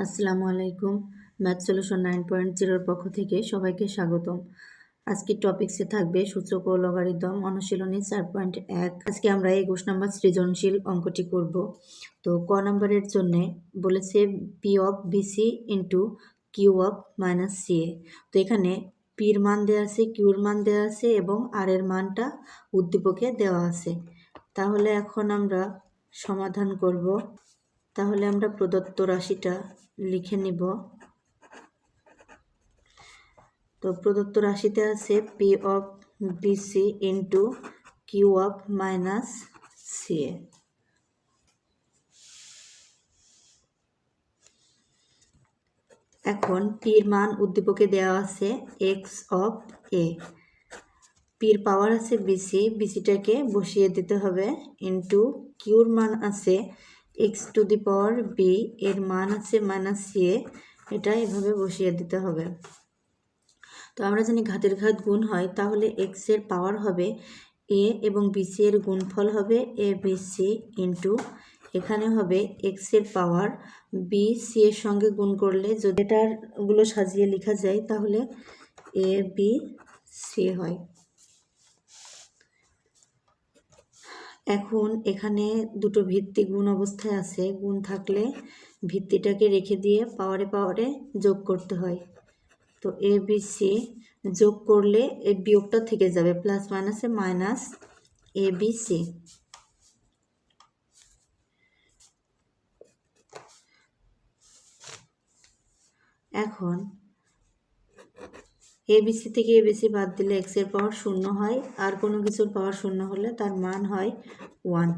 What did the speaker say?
আসসালামু আলাইকুম। Math solution nine point জিরোর পক্ষ থেকে সবাইকে স্বাগতম। আজকের টপিক্সে থাকবে সূচক ও লগারিদম অনুশীলনী চার পয়েন্ট এক। আজকে আমরা একুশ নম্বর সৃজনশীল অঙ্কটি করব। তো ক নম্বরের জন্য বলেছে P of BC into Q of minus C A. তো এখানে পির মান দেওয়া আছে, কিউর মান দেওয়া আছে এবং আর এর মানটা উদ্দীপকে দেওয়া আছে। তাহলে এখন আমরা সমাধান করব। তাহলে আমরা প্রদত্ত রাশিটা লিখে নিব। তো প্রদত্ত রাশিতে আছে P of BC into Q of minus C A এখন পির মান উদ্দীপকে দেওয়া আছে এক্স অফ এ পির পাওয়ার আছে বিসি বিসিটাকে বসিয়ে দিতে হবে ইন্টু কিউর মান আছে X to the power B এর মান আছে মাইনাস সি এ এটা এভাবে বসিয়ে দিতে হবে। তো আমরা জানি ঘাতের ঘাত গুণ হয়, তাহলে এক্সের পাওয়ার হবে এ এবং বিসি এর গুণফল হবে এ বি সি ইন্টু এখানে হবে এক্সের পাওয়ার বি সি এর সঙ্গে গুণ করলে যদি এটারগুলো সাজিয়ে লেখা যায়, তাহলে এ বি সি হয়। এখন এখানে দুটো ভিত্তি গুণ অবস্থায় আছে। গুণ থাকলে ভিত্তিটাকে রেখে দিয়ে পাওয়ারে পাওয়ারে যোগ করতে হয়। তো এ বি সি যোগ করলে এই বিয়োগটা থেকে যাবে। প্লাস মাইনাসে মাইনাস এ বি সি এখন এবিসি থেকে এবিসি বাদ দিলে এক্সের পাওয়ার শূন্য হয়। আর কোনো কিছুর পাওয়ার শূন্য হলে তার মান হয় ওয়ান